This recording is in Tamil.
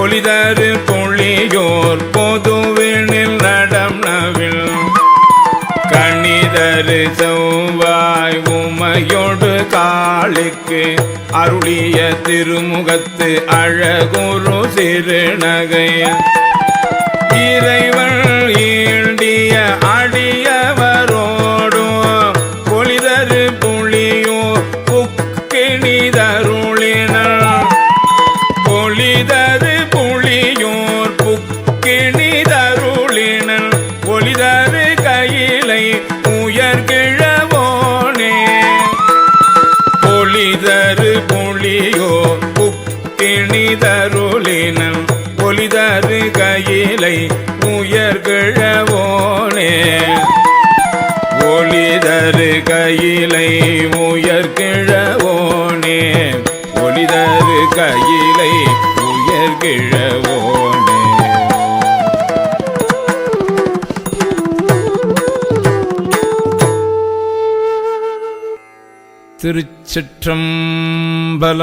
பொலிதரு பொழியோர் பொதுவினில் நடம் நவில். கணிதரு செவ்வாய் உமையொடு காளுக்கு அருளிய திருமுகத்து அழகுரு சிறுநகை. இறைவன் ஈண்டிய அடியவரோடும் பொலிதரு புளியோ புக்கிணிதருளினர் பொலிதரு புளியோ புக்கிணிதருளினம் ஒளிதரு கையிலை உயர்கிழவோனே. ஒளிதரு கையிலை உயர்கிழவோனே. ஒளிதரு கையிலை உயர்கிழவோனே. திருச்சிற்றம்பலம்